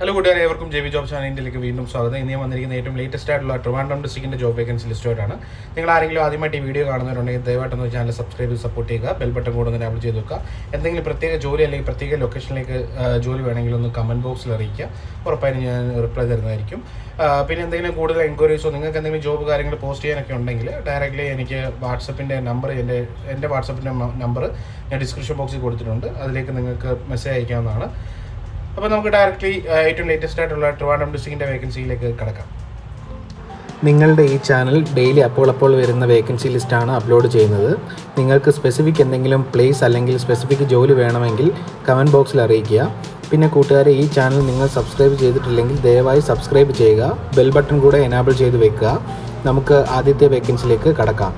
Hello കൂട്ടുകാരെ ഏവർക്കും J V job ചാനലിലേക്ക് വീണ്ടും സ്വാഗതം. ഇന്ന് ഞാൻ വന്നിരിക്കുന്ന ഏറ്റവും ലേറ്റസ്റ്റ് ആയിട്ടുള്ള ട്രിവാൻഡ്രം ഡിസ്റ്റിക്കിന്റെ ജോബ് വേക്കൻസി ലിസ്റ്റുമായിട്ടാണ് നിങ്ങൾ ആരെങ്കിലും ആദ്യമായിട്ട് ഈ വീഡിയോ കാണുന്നവരുണ്ടെങ്കിൽ ദയവായിട്ടൊന്ന് ചാനൽ സബ്സ്ക്രൈബ് സപ്പോർട്ട് ചെയ്യുക. ബെൽ ബട്ടൺ കൂടെ ഒന്ന് എനേബിൾ ചെയ്ത് വെക്കുക. എന്തെങ്കിലും പ്രത്യേക ജോലി അല്ലെങ്കിൽ പ്രത്യേക ലൊക്കേഷനിലേക്ക് ജോലി വേണമെങ്കിൽ ഒന്ന് കമന്റ് ബോക്സിൽ അറിയിക്കുക. ഉറപ്പായും ഞാൻ റിപ്ലൈ തരുന്നതായിരിക്കും. പിന്നെ എന്തെങ്കിലും കൂടുതൽ എൻക്വയറീസോ നിങ്ങൾക്ക് എന്തെങ്കിലും ജോബ് കാര്യങ്ങൾ പോസ്റ്റ് ചെയ്യാനൊക്കെ ഉണ്ടെങ്കിൽ ഡയറക്റ്റ്ലി എനിക്ക് വാട്സപ്പിന്റെ നമ്പർ എന്റെ എന്റെ വാട്സപ്പിന്റെ നമ്പർ ഞാൻ ഡിസ്ക്രിപ്ഷൻ ബോക്സിൽ കൊടുത്തിട്ടുണ്ട്. അതിലേക്ക് നിങ്ങൾക്ക് മെസ്സേജ് അയക്കാവുന്നതാണ്. അപ്പോൾ നമുക്ക് ഡയറക്റ്റ്ലി ഏറ്റവും ലേറ്റസ്റ്റ് ആയിട്ടുള്ള ട്രിവാൻഡ്രം ഡിസ്ട്രിക്റ്റിന്റെ വേക്കൻസിയിലേക്ക് കിടക്കാം. നിങ്ങളുടെ ഈ ചാനൽ ഡെയിലി അപ്പോൾ അപ്പോൾ വരുന്ന വേക്കൻസി ലിസ്റ്റാണ് അപ്ലോഡ് ചെയ്യുന്നത്. നിങ്ങൾക്ക് സ്പെസിഫിക് എന്തെങ്കിലും പ്ലേസ് അല്ലെങ്കിൽ സ്പെസിഫിക് ജോലി വേണമെങ്കിൽ കമന്റ് ബോക്സിൽ അറിയിക്കുക. പിന്നെ കൂട്ടുകാരെ ഈ ചാനൽ നിങ്ങൾ സബ്സ്ക്രൈബ് ചെയ്തിട്ടില്ലെങ്കിൽ ദയവായി സബ്സ്ക്രൈബ് ചെയ്യുക. ബെൽ ബട്ടൺ കൂടെ എനാബിൾ ചെയ്ത് വെക്കുക. നമുക്ക് ആദ്യത്തെ വേക്കൻസിയിലേക്ക് കടക്കാം.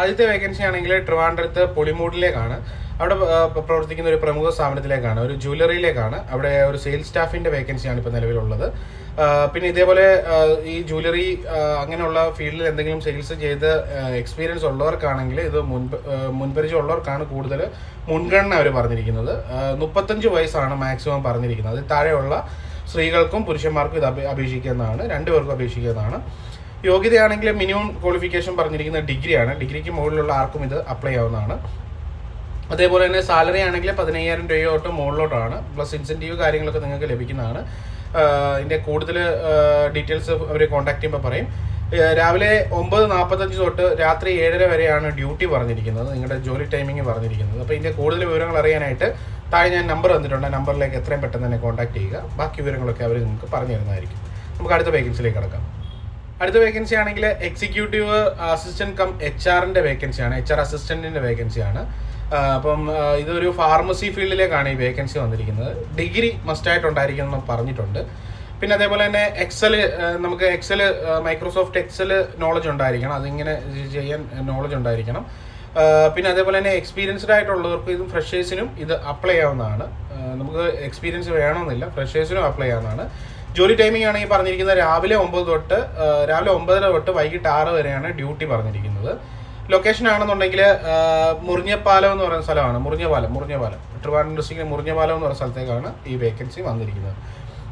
ആദ്യത്തെ വേക്കൻസി ആണെങ്കിൽ ട്രിവാൻഡ്രത്ത് പൊളിമൂഡിലേക്കാണ് അവിടെ പ്രവർത്തിക്കുന്ന ഒരു പ്രമുഖ സ്ഥാപനത്തിലേക്കാണ് ഒരു ജ്വല്ലറിയിലേക്കാണ് അവിടെ ഒരു സെയിൽസ് സ്റ്റാഫിന്റെ വേക്കൻസിയാണ് ഇപ്പോൾ നിലവിലുള്ളത്. പിന്നെ ഇതേപോലെ ഈ ജ്വല്ലറി അങ്ങനെയുള്ള ഫീൽഡിൽ എന്തെങ്കിലും സെയിൽസ് ചെയ്ത് എക്സ്പീരിയൻസ് ഉള്ളവർക്കാണെങ്കിൽ ഇത് മുൻപ് മുൻപരിചയം ഉള്ളവർക്കാണ് കൂടുതൽ മുൻഗണന അവർ പറഞ്ഞിരിക്കുന്നത്. മുപ്പത്തഞ്ച് വയസ്സാണ് മാക്സിമം പറഞ്ഞിരിക്കുന്നത്. താഴെയുള്ള സ്ത്രീകൾക്കും പുരുഷന്മാർക്കും ഇത് അപേ- അപേക്ഷിക്കുന്നതാണ് രണ്ടുപേർക്കും അപേക്ഷിക്കുന്നതാണ് യോഗ്യതയാണെങ്കിൽ മിനിമം ക്വാളിഫിക്കേഷൻ പറഞ്ഞിരിക്കുന്ന ഡിഗ്രിയാണ്. ഡിഗ്രിക്ക് മുകളിലുള്ള ആർക്കും ഇത് അപ്ലൈ ആവുന്നതാണ്. അതേപോലെ തന്നെ സാലറി ആണെങ്കിൽ പതിനയ്യായിരം രൂപയോട്ട് മുകളിലോട്ടാണ്. പ്ലസ് ഇൻസെന്റീവ് കാര്യങ്ങളൊക്കെ നിങ്ങൾക്ക് ലഭിക്കുന്നതാണ്. ഇതിന്റെ കൂടുതൽ ഡീറ്റെയിൽസ് അവർ കോൺടാക്ട് ചെയ്യുമ്പോൾ പറയും. രാവിലെ ഒമ്പത് നാൽപ്പത്തഞ്ച് തൊട്ട് രാത്രി ഏഴര വരെയാണ് ഡ്യൂട്ടി പറഞ്ഞിരിക്കുന്നത്. നിങ്ങളുടെ ജോലി ടൈമിംഗ് പറഞ്ഞിരിക്കുന്നത്. അപ്പോൾ ഇതിന്റെ കൂടുതൽ വിവരങ്ങൾ അറിയാനായിട്ട് താഴെ ഞാൻ നമ്പർ തന്നിട്ടുണ്ട്. നമ്പറിലേക്ക് എത്രയും പെട്ടെന്ന് തന്നെ കോൺടാക്ട് ചെയ്യുക. ബാക്കി വിവരങ്ങളൊക്കെ അവർ നിങ്ങൾക്ക് പറഞ്ഞു തരുന്നതായിരിക്കും. നമുക്ക് അടുത്ത വേക്കൻസിയിലേക്ക് കിടക്കാം. അടുത്ത വേക്കൻസി ആണെങ്കിൽ എക്സിക്യൂട്ടീവ് അസിസ്റ്റന്റ് കം എച്ച് ആറിന്റെ വേക്കൻസിയാണ് എച്ച് ആർ അസിസ്റ്റന്റിന്റെ വേക്കൻസിയാണ് അപ്പം ഇതൊരു ഫാർമസി ഫീൽഡിലേക്കാണ് ഈ വേക്കൻസി വന്നിരിക്കുന്നത്. ഡിഗ്രി മസ്റ്റായിട്ട് ഉണ്ടായിരിക്കും എന്ന് പറഞ്ഞിട്ടുണ്ട്. പിന്നെ അതേപോലെ തന്നെ എക്സൽ നമുക്ക് എക്സൽ മൈക്രോസോഫ്റ്റ് എക്സൽ നോളജ് ഉണ്ടായിരിക്കണം. അതിങ്ങനെ ചെയ്യാൻ നോളജ് ഉണ്ടായിരിക്കണം. പിന്നെ അതേപോലെ തന്നെ എക്സ്പീരിയൻസ്ഡ് ആയിട്ടുള്ളവർക്ക് ഇതും ഫ്രഷേഴ്സിനും ഇത് അപ്ലൈ ആവുന്നതാണ്. നമുക്ക് എക്സ്പീരിയൻസ് വേണമെന്നില്ല. ഫ്രഷേഴ്സിനും അപ്ലൈ ആവുന്നതാണ്. ജോലി ടൈമിംഗ് ആണെങ്കിൽ പറഞ്ഞിരിക്കുന്നത്. രാവിലെ ഒമ്പത് തൊട്ട് രാവിലെ ഒമ്പതര തൊട്ട് വൈകിട്ട് ആറ് വരെയാണ് ഡ്യൂട്ടി പറഞ്ഞിരിക്കുന്നത്. ലൊക്കേഷൻ ആണെന്നുണ്ടെങ്കിൽ മുറിഞ്ഞപാലം എന്ന് പറയുന്ന സ്ഥലമാണ്. മുറിഞ്ഞപാലം മുറിഞ്ഞപാലം ട്രിവാൻഡ്രം ഡിസ്ട്രിക്റ്റിലെ മുറിഞ്ഞപാലം എന്ന് പറയുന്ന സ്ഥലത്തേക്കാണ് ഈ വേക്കൻസി വന്നിരിക്കുന്നത്.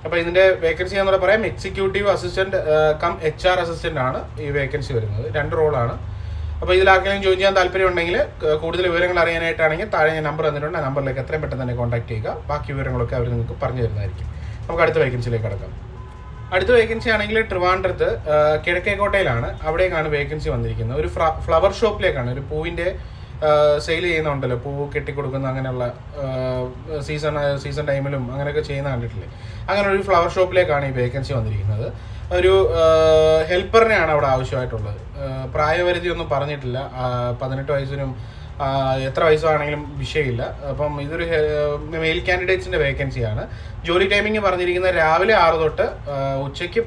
അപ്പോൾ ഇതിന്റെ വേക്കൻസി എന്ന് പറയാം executive assistant cum H R assistant ആണ് ഈ വേക്കൻസി വരുന്നത്. രണ്ട് റോളാണ് അപ്പോൾ ഇതിൽ ആർക്കെങ്കിലും ജോയിൻ ചെയ്യാൻ താല്പര്യം ഉണ്ടെങ്കിൽ കൂടുതൽ വിവരങ്ങൾ അറിയാനായിട്ടാണെങ്കിൽ താഴെ ഞാൻ നമ്പർ തന്നിട്ടുണ്ട്. ആ നമ്പറിലേക്ക് എത്രയും പെട്ടെന്ന് തന്നെ കോൺടാക്ട് ചെയ്യുക. ബാക്കി വിവരങ്ങളൊക്കെ അവർ നിങ്ങൾക്ക് പറഞ്ഞു തരുന്നതായിരിക്കും. നമുക്ക് അടുത്ത വേക്കൻസിയിലേക്ക് കടക്കാം. അടുത്ത വേക്കൻസി ആണെങ്കിൽ ട്രിവാൻഡ്രത്ത് കിഴക്കേക്കോട്ടയിലാണ് അവിടേക്കാണ് വേക്കൻസി വന്നിരിക്കുന്നത്. ഒരു ഫ്ലവർ ഷോപ്പിലേക്കാണ് ഒരു പൂവിന്റെ സെയിൽ ചെയ്യുന്നുണ്ടല്ലോ. പൂവ് കെട്ടിക്കൊടുക്കുന്ന അങ്ങനെയുള്ള സീസൺ സീസൺ ടൈമിലും അങ്ങനെയൊക്കെ ചെയ്യുന്ന കണ്ടിട്ടില്ലേ? അങ്ങനെ ഒരു ഫ്ലവർ ഷോപ്പിലേക്കാണ് ഈ വേക്കൻസി വന്നിരിക്കുന്നത്. ഒരു ഹെൽപ്പറിനെയാണ് അവിടെ ആവശ്യമായിട്ടുള്ളത്. പ്രായപരിധി ഒന്നും പറഞ്ഞിട്ടില്ല. പതിനെട്ട് വയസ്സിനും എത്ര വയസ്സാണെങ്കിലും വിഷയമില്ല. അപ്പം ഇതൊരു മെയിൽ കാൻഡിഡേറ്റ്സിന്റെ വേക്കൻസിയാണ് ജോലി ടൈമിംഗ് പറഞ്ഞിരിക്കുന്നത് രാവിലെ ആറ് തൊട്ട് ഉച്ചയ്ക്ക്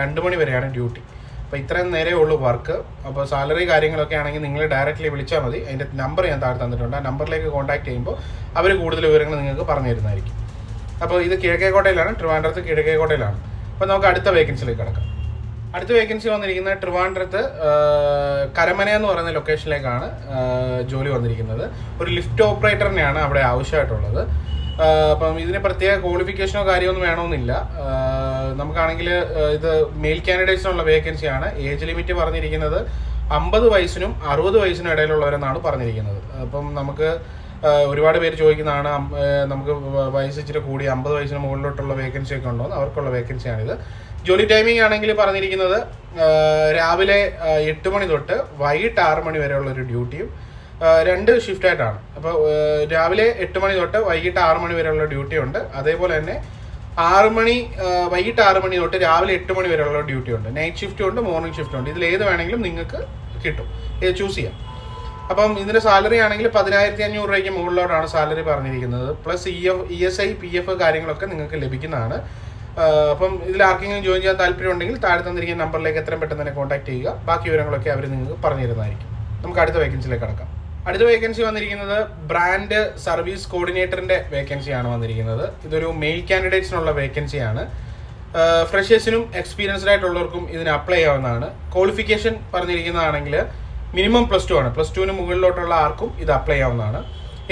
രണ്ട് മണി വരെയാണ് ഡ്യൂട്ടി അപ്പോൾ ഇത്രയും നേരേ ഉള്ളൂ വർക്ക് അപ്പോൾ സാലറി കാര്യങ്ങളൊക്കെ ആണെങ്കിൽ നിങ്ങൾ ഡയറക്റ്റ്ലി വിളിച്ചാൽ മതി. അതിന്റെ നമ്പർ ഞാൻ താഴെ തന്നിട്ടുണ്ട്. ആ നമ്പറിലേക്ക് കോൺടാക്ട് ചെയ്യുമ്പോൾ അവർ കൂടുതൽ വിവരങ്ങൾ നിങ്ങൾക്ക് പറഞ്ഞു തരുന്നതായിരിക്കും. അപ്പോൾ ഇത് കിഴക്കേക്കോട്ടയിലാണ് ട്രിവാൻഡ്രത്ത് കിഴക്കേക്കോട്ടയിലാണ് അപ്പോൾ നമുക്ക് അടുത്ത വേക്കൻസിയിലേക്ക് കിടക്കാം. അടുത്ത വേക്കൻസി വന്നിരിക്കുന്നത് ട്രിവാൻഡ്രത്ത് കരമന എന്ന് പറയുന്ന ലൊക്കേഷനിലേക്കാണ് ജോലി വന്നിരിക്കുന്നത്. ഒരു ലിഫ്റ്റ് ഓപ്പറേറ്ററിനെയാണ് അവിടെ ആവശ്യമായിട്ടുള്ളത്. അപ്പം ഇതിന് പ്രത്യേക ക്വാളിഫിക്കേഷനോ കാര്യമൊന്നും വേണമെന്നില്ല. നമുക്കാണെങ്കിൽ ഇത് മെയിൽ കാൻഡിഡേറ്റ്സിനുള്ള വേക്കൻസിയാണ് ഏജ് ലിമിറ്റ് പറഞ്ഞിരിക്കുന്നത് അമ്പത് വയസ്സിനും അറുപത് വയസ്സിനും ഇടയിലുള്ളവരെന്നാണ് പറഞ്ഞിരിക്കുന്നത്. അപ്പം നമുക്ക് ഒരുപാട് പേര് ചോദിക്കുന്നതാണ് നമുക്ക് വയസ്സ് കൂടി അമ്പത് വയസ്സിന് മുകളിലോട്ടുള്ള വേക്കൻസി ഒക്കെ ഉണ്ടോ അവർക്കുള്ള വേക്കൻസിയാണിത് ജോലി ടൈമിംഗ് ആണെങ്കിൽ പറഞ്ഞിരിക്കുന്നത് രാവിലെ എട്ട് മണി തൊട്ട് വൈകിട്ട് ആറ് മണി വരെയുള്ള ഒരു ഡ്യൂട്ടിയും രണ്ട് ഷിഫ്റ്റ് ആയിട്ടാണ്. അപ്പോൾ രാവിലെ എട്ട് മണി തൊട്ട് വൈകിട്ട് ആറ് മണി വരെയുള്ള ഡ്യൂട്ടി ഉണ്ട്. അതേപോലെ തന്നെ ആറ് മണി വൈകിട്ട് ആറ് മണി തൊട്ട് രാവിലെ എട്ട് മണി വരെയുള്ള ഡ്യൂട്ടി ഉണ്ട്. നൈറ്റ് ഷിഫ്റ്റും ഉണ്ട് മോർണിംഗ് ഷിഫ്റ്റും ഉണ്ട്. ഇതിൽ ഏത് വേണമെങ്കിലും നിങ്ങൾക്ക് കിട്ടും. ഇത് ചൂസ് ചെയ്യാം. അപ്പം ഇതിന്റെ സാലറി ആണെങ്കിൽ പതിനായിരത്തി അഞ്ഞൂറ് രൂപയ്ക്ക് മുകളിലോട്ടാണ് സാലറി പറഞ്ഞിരിക്കുന്നത്. Plus E F E S I P F കാര്യങ്ങളൊക്കെ നിങ്ങൾക്ക് ലഭിക്കുന്നതാണ്. അപ്പം ഇതിൽ ആർക്കെങ്കിലും ജോയിൻ ചെയ്യാൻ താല്പര്യം ഉണ്ടെങ്കിൽ താഴെ തന്നിരിക്കുന്ന നമ്പറിലേക്ക് എത്രയും പെട്ടെന്ന് തന്നെ കോൺടാക്ട് ചെയ്യുക. ബാക്കി വിവരങ്ങളൊക്കെ അവർ നിങ്ങൾക്ക് പറഞ്ഞു തരുന്നതായിരിക്കും. നമുക്ക് അടുത്ത വേക്കൻസിയിലേക്ക് കടക്കാം. അടുത്ത വേക്കൻസി വന്നിരിക്കുന്നത് ബ്രാൻഡ് സർവീസ് കോർഡിനേറ്ററിന്റെ വേക്കൻസിയാണ് വന്നിരിക്കുന്നത്. ഇതൊരു മെയിൽ കാൻഡിഡേറ്റ്സിനുള്ള വേക്കൻസിയാണ് ഫ്രഷേഴ്സിനും എക്സ്പീരിയൻസ്ഡ് ആയിട്ടുള്ളവർക്കും ഇതിന് അപ്ലൈ ചെയ്യാവുന്നതാണ്. ക്വാളിഫിക്കേഷൻ പറഞ്ഞിരിക്കുന്നതാണെങ്കിൽ മിനിമം പ്ലസ് ടു ആണ്. പ്ലസ് ടുവിന് മുകളിലോട്ടുള്ള ആർക്കും ഇത് അപ്ലൈ ചെയ്യാവുന്നതാണ്.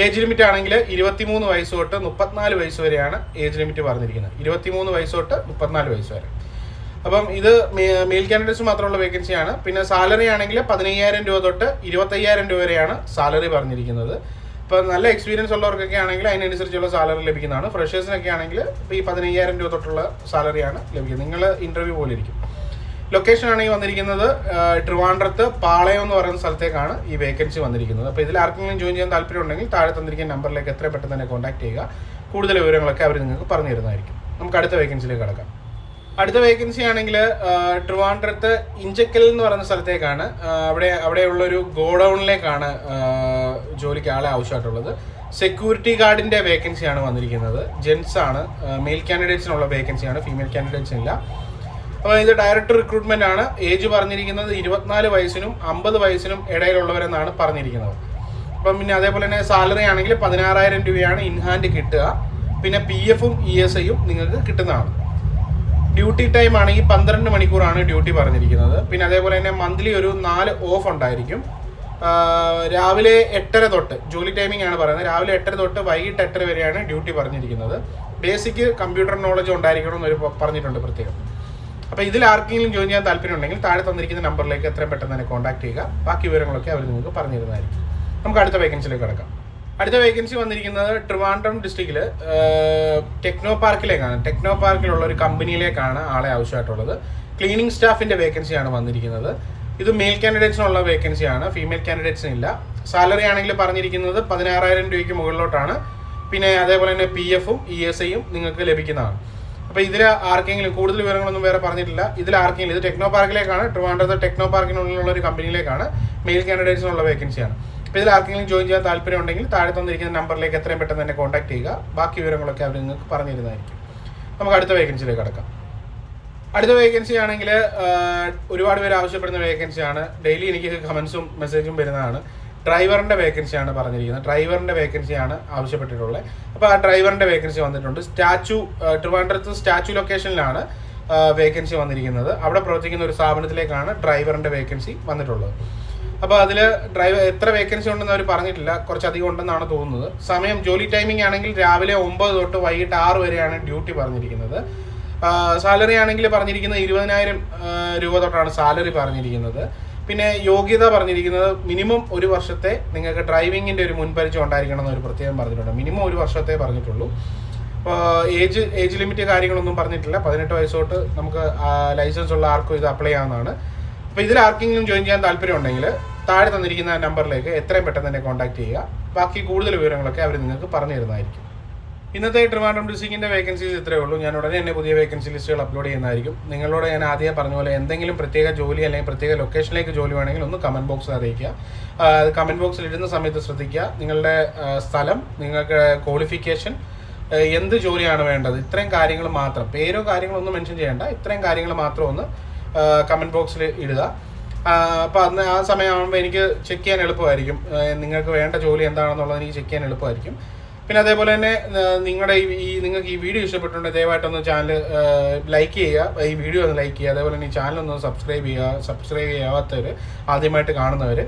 ഏജ് ലിമിറ്റ് ആണെങ്കിൽ ഇരുപത്തിമൂന്ന് വയസ്സ് തൊട്ട് മുപ്പത്തിനാല് വയസ്സ് വരെയാണ് ഏജ് ലിമിറ്റ് പറഞ്ഞിരിക്കുന്നത്. ഇരുപത്തിമൂന്ന് വയസ്സ് തൊട്ട് മുപ്പത്തിനാല് വയസ്സ് വരെ. അപ്പം ഇത് മെയിൽ കാൻഡിഡേറ്റ്സ് മാത്രമുള്ള വേക്കൻസിയാണ് പിന്നെ സാലറി ആണെങ്കിൽ പതിനയ്യായിരം രൂപ തൊട്ട് ഇരുപത്തയ്യായിരം രൂപ വരെയാണ് സാലറി പറഞ്ഞിരിക്കുന്നത്. ഇപ്പം നല്ല എക്സ്പീരിയൻസ് ഉള്ളവർക്കൊക്കെ ആണെങ്കിൽ അതിനനുസരിച്ചുള്ള സാലറി ലഭിക്കുന്നതാണ്. ഫ്രഷേഴ്സിനൊക്കെ ആണെങ്കിൽ ഈ പതിനയ്യായിരം രൂപ തൊട്ടുള്ള സാലറിയാണ് ലഭിക്കുന്നത്. നിങ്ങൾ ഇന്റർവ്യൂ പോലെ ഇരിക്കും. ലൊക്കേഷൻ ആണെങ്കിൽ വന്നിരിക്കുന്നത്. ആ, ട്രിവാൻഡ്രത്ത് പാളയം എന്ന് പറയുന്ന സ്ഥലത്തേക്കാണ് ഈ വേക്കൻസി വന്നിരിക്കുന്നത്. അപ്പോൾ ഇതിൽ ആർക്കെങ്കിലും ജോയിൻ ചെയ്യാൻ താല്പര്യം ഉണ്ടെങ്കിൽ താഴെ തന്നിരിക്കുന്ന നമ്പറിലേക്ക് എത്ര പെട്ടെന്ന് തന്നെ കോൺടാക്ട് ചെയ്യുക. കൂടുതൽ വിവരങ്ങളൊക്കെ അവർ നിങ്ങൾക്ക് പറഞ്ഞു തരുന്നതായിരിക്കും. നമുക്ക് അടുത്ത വേക്കൻസിയിലേക്ക് കടക്കാം. അടുത്ത വേക്കൻസി ആണെങ്കിൽ ട്രിവാൻഡ്രത്ത് ഇഞ്ചക്കൽ എന്ന് പറയുന്ന സ്ഥലത്തേക്കാണ്. അവിടെ അവിടെയുള്ളൊരു ഗോഡൌണിലേക്കാണ് ജോലിക്ക് ആളെ ആവശ്യമായിട്ടുള്ളത്. സെക്യൂരിറ്റി ഗാർഡിന്റെ വേക്കൻസിയാണ് വന്നിരിക്കുന്നത്. ജെൻസ് ആണ്. മെയിൽ കാൻഡിഡേറ്റ്സിനുള്ള വേക്കൻസിയാണ് ഫീമെയിൽ കാൻഡിഡേറ്റ്സിനില്ല അപ്പോൾ ഇത് ഡയറക്ടർ റിക്രൂട്ട്മെന്റ് ആണ്. ഏജ് പറഞ്ഞിരിക്കുന്നത് ഇരുപത്തിനാല് വയസ്സിനും അമ്പത് വയസ്സിനും ഇടയിലുള്ളവരെന്നാണ് പറഞ്ഞിരിക്കുന്നത്. അപ്പം പിന്നെ അതേപോലെ തന്നെ സാലറി ആണെങ്കിൽ പതിനാറായിരം രൂപയാണ് ഇൻഹാൻഡ് കിട്ടുക. പിന്നെ പി എഫും ഇ എസ് ഐയും നിങ്ങൾക്ക് കിട്ടുന്നതാണ്. ഡ്യൂട്ടി ടൈം ആണെങ്കിൽ പന്ത്രണ്ട് മണിക്കൂറാണ് ഡ്യൂട്ടി പറഞ്ഞിരിക്കുന്നത്. പിന്നെ അതേപോലെ തന്നെ മന്ത്ലി ഒരു നാല് ഓഫ് ഉണ്ടായിരിക്കും. രാവിലെ എട്ടര തൊട്ട് ജോലി ടൈമിംഗ് ആണ് പറയുന്നത്. രാവിലെ എട്ടര തൊട്ട് വൈകിട്ട് എട്ടര വരെയാണ് ഡ്യൂട്ടി പറഞ്ഞിരിക്കുന്നത്. ബേസിക് കമ്പ്യൂട്ടർ നോളജ് ഉണ്ടായിരിക്കണം എന്നൊരു പറഞ്ഞിട്ടുണ്ട് പ്രത്യേകം. അപ്പോൾ ഇതിൽ ആർക്കെങ്കിലും ജോയിൻ ചെയ്യാൻ താല്പര്യം ഉണ്ടെങ്കിൽ താഴെ തന്നിരിക്കുന്ന നമ്പറിലേക്ക് എത്രയും പെട്ടെന്ന് തന്നെ കോൺടാക്ട് ചെയ്യുക. ബാക്കി വിവരങ്ങളൊക്കെ അവർ നിങ്ങൾക്ക് പറഞ്ഞു തരുന്നതായിരിക്കും നമുക്ക് അടുത്ത വേക്കൻസിയിലേക്ക് കിടക്കാം. അടുത്ത വേക്കൻസി വന്നിരിക്കുന്നത് ട്രിവാൻഡ്രം ഡിസ്ട്രിക്റ്റിൽ ടെക്നോ പാർക്കിലേക്കാണ് ടെക്നോ പാർക്കിലുള്ള ഒരു കമ്പനിയിലേക്കാണ് ആളെ ആവശ്യമായിട്ടുള്ളത്. ക്ലീനിങ് സ്റ്റാഫിന്റെ വേക്കൻസിയാണ് വന്നിരിക്കുന്നത്. ഇത് മെയിൽ കാൻഡിഡേറ്റ്സിനുള്ള വേക്കൻസിയാണ് ഫീമെയിൽ കാൻഡിഡേറ്റ്സിന് ഇല്ല സാലറി ആണെങ്കിൽ പറഞ്ഞിരിക്കുന്നത് പതിനാറായിരം രൂപയ്ക്ക് മുകളിലോട്ടാണ്. പിന്നെ അതേപോലെ തന്നെ പി എഫും ഇ എസ് ഐയും നിങ്ങൾക്ക് ലഭിക്കുന്നതാണ്. അപ്പോൾ ഇതിൽ ആർക്കെങ്കിലും കൂടുതൽ വിവരങ്ങളൊന്നും വേറെ പറഞ്ഞിട്ടില്ല. ഇതിൽ ആർക്കെങ്കിലും ഇത് ടെക്നോ പാർക്കിലേക്കാണ് ട്രിവാൻഡ്രത്ത് ടെക്നോ പാർക്കിനുള്ളിലുള്ള ഒരു കമ്പനിയിലേക്കാണ് മെയിൽ കാൻഡിഡേറ്റ്സിനുള്ള വേക്കൻസിയാണ്. അപ്പോൾ ഇതിൽ ആർക്കെങ്കിലും ജോയിൻ ചെയ്യാൻ താല്പര്യം ഉണ്ടെങ്കിൽ താഴെ തന്നിരിക്കുന്ന നമ്പറിലേക്ക് എത്രയും പെട്ടെന്ന് തന്നെ കോൺടാക്ട് ചെയ്യുക. ബാക്കി വിവരങ്ങളൊക്കെ അവർ നിങ്ങൾക്ക് പറഞ്ഞിരുന്നതായിരിക്കും. നമുക്ക് അടുത്ത വേക്കൻസിയിലേക്ക് കടക്കാം. അടുത്ത വേക്കൻസി ആണെങ്കിൽ ഒരുപാട് പേര് ആവശ്യപ്പെടുന്ന വേക്കൻസിയാണ്. ഡെയിലി എനിക്ക് കമൻസും മെസ്സേജും വരുന്നതാണ്. ഡ്രൈവറിന്റെ വേക്കൻസിയാണ് പറഞ്ഞിരിക്കുന്നത്. ഡ്രൈവറിന്റെ വേക്കൻസിയാണ് ആവശ്യപ്പെട്ടിട്ടുള്ളത്. അപ്പോൾ ആ ഡ്രൈവറിന്റെ വേക്കൻസി വന്നിട്ടുണ്ട്. സ്റ്റാച്ചു ട്രിവാൻഡ്രത്ത് സ്റ്റാച്ചു ലൊക്കേഷനിലാണ് വേക്കൻസി വന്നിരിക്കുന്നത്. അവിടെ പ്രവർത്തിക്കുന്ന ഒരു സ്ഥാപനത്തിലേക്കാണ് ഡ്രൈവറിന്റെ വേക്കൻസി വന്നിട്ടുള്ളത്. അപ്പോൾ അതിൽ ഡ്രൈവർ എത്ര വേക്കൻസി ഉണ്ടെന്ന് അവർ പറഞ്ഞിട്ടില്ല. കുറച്ചധികം ഉണ്ടെന്നാണ് തോന്നുന്നത്. സമയം ജോലി ടൈമിംഗ് ആണെങ്കിൽ രാവിലെ ഒമ്പത് തൊട്ട് വൈകിട്ട് ആറ് വരെയാണ് ഡ്യൂട്ടി പറഞ്ഞിരിക്കുന്നത്. സാലറി ആണെങ്കിൽ പറഞ്ഞിരിക്കുന്നത് ഇരുപതിനായിരം രൂപ തൊട്ടാണ് സാലറി പറഞ്ഞിരിക്കുന്നത്. പിന്നെ യോഗ്യത പറഞ്ഞിരിക്കുന്നത് മിനിമം ഒരു വർഷത്തെ നിങ്ങൾക്ക് ഡ്രൈവിങ്ങിന്റെ ഒരു മുൻപരിചയം ഉണ്ടായിരിക്കണം എന്നൊരു പ്രത്യേകം പറഞ്ഞിട്ടുണ്ട്. മിനിമം ഒരു വർഷത്തെ പറഞ്ഞിട്ടുള്ളൂ. ഏജ് ഏജ് ലിമിറ്റ് കാര്യങ്ങളൊന്നും പറഞ്ഞിട്ടില്ല. പതിനെട്ട് വയസ്സോട്ട് നമുക്ക് ലൈസൻസ് ഉള്ള ആർക്കും ഇത് അപ്ലൈ ചെയ്യാവുന്നതാണ് അപ്പോൾ ഇതിൽ ആർക്കെങ്കിലും ജോയിൻ ചെയ്യാൻ താല്പര്യം ഉണ്ടെങ്കിൽ താഴെ തന്നിരിക്കുന്ന നമ്പറിലേക്ക് എത്രയും പെട്ടെന്ന് തന്നെ കോൺടാക്ട് ചെയ്യുക. ബാക്കി കൂടുതൽ വിവരങ്ങളൊക്കെ അവർ നിങ്ങൾക്ക് പറഞ്ഞു തരുന്നതായിരിക്കും. ഇന്നത്തെ ട്രിവാൻഡ്രം ഡിസ്ട്രിക്റ്റിന്റെ വേക്കൻസീസ് ഇത്രയേ ഉള്ളൂ. ഞാൻ ഉടനെ തന്നെ പുതിയ വേക്കൻസി ലിസ്റ്റുകൾ അപ്ലോഡ് ചെയ്യുന്നതായിരിക്കും. നിങ്ങളോട് ഞാൻ ആദ്യം പറഞ്ഞ പോലെ എന്തെങ്കിലും പ്രത്യേക ജോലി അല്ലെങ്കിൽ പ്രത്യേക ലൊക്കേഷനിലേക്ക് ജോലി വേണമെങ്കിൽ ഒന്ന് കമന്റ് ബോക്സിൽ അറിയിക്കുക. കമന്റ് ബോക്സിൽ ഇടുന്ന സമയത്ത് ശ്രദ്ധിക്കുക. നിങ്ങളുടെ സ്ഥലം നിങ്ങൾക്ക് ക്വാളിഫിക്കേഷൻ എന്ത് ജോലിയാണ് വേണ്ടത്? ഇത്രയും കാര്യങ്ങൾ മാത്രം. പേരോ കാര്യങ്ങളോ ഒന്നും മെൻഷൻ ചെയ്യേണ്ട. ഇത്രയും കാര്യങ്ങൾ മാത്രം ഒന്ന് കമന്റ് ബോക്സിൽ ഇടുക. അപ്പോൾ അന്ന് ആ സമയമാകുമ്പോൾ എനിക്ക് ചെക്ക് ചെയ്യാൻ എളുപ്പമായിരിക്കും. നിങ്ങൾക്ക് വേണ്ട ജോലി എന്താണെന്നുള്ളത് എനിക്ക് ചെക്ക് ചെയ്യാൻ എളുപ്പമായിരിക്കും. പിന്നെ അതേപോലെ തന്നെ നിങ്ങളുടെ ഈ നിങ്ങൾക്ക് ഈ വീഡിയോ ഇഷ്ടപ്പെട്ടുണ്ടെങ്കിൽ ദയവായിട്ടൊന്ന് ചാനൽ ലൈക്ക് ചെയ്യുക. ഈ വീഡിയോ ഒന്ന് ലൈക്ക് ചെയ്യുക. അതേപോലെ തന്നെ ഈ ചാനൽ ഒന്ന് സബ്സ്ക്രൈബ് ചെയ്യുക. സബ്സ്ക്രൈബ് ചെയ്യാത്തവർ ആദ്യമായിട്ട് കാണുന്നവർ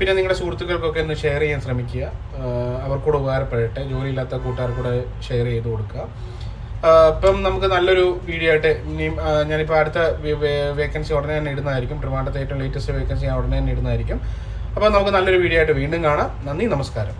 പിന്നെ നിങ്ങളുടെ സുഹൃത്തുക്കൾക്കൊക്കെ ഒന്ന് ഷെയർ ചെയ്യാൻ ശ്രമിക്കുക. അവർക്കൂടെ ഉപകാരപ്പെടട്ടെ. ജോലിയില്ലാത്ത കൂട്ടുകാർക്കൂടെ ഷെയർ ചെയ്ത് കൊടുക്കുക. ഇപ്പം നമുക്ക് നല്ലൊരു വീഡിയോ ആയിട്ട് ഇനിയും ഞാനിപ്പോൾ അടുത്ത വേക്കൻസി ഉടനെ തന്നെ ഇടുന്നതായിരിക്കും. ട്രിവാണ്ടത്തെ ഏറ്റവും ലേറ്റസ്റ്റ് വേക്കൻസി ഞാൻ ഉടനെ തന്നെ ഇടുന്നതായിരിക്കും. അപ്പോൾ നമുക്ക് നല്ലൊരു വീഡിയോ ആയിട്ട് വീണ്ടും കാണാം. നന്ദി നമസ്കാരം.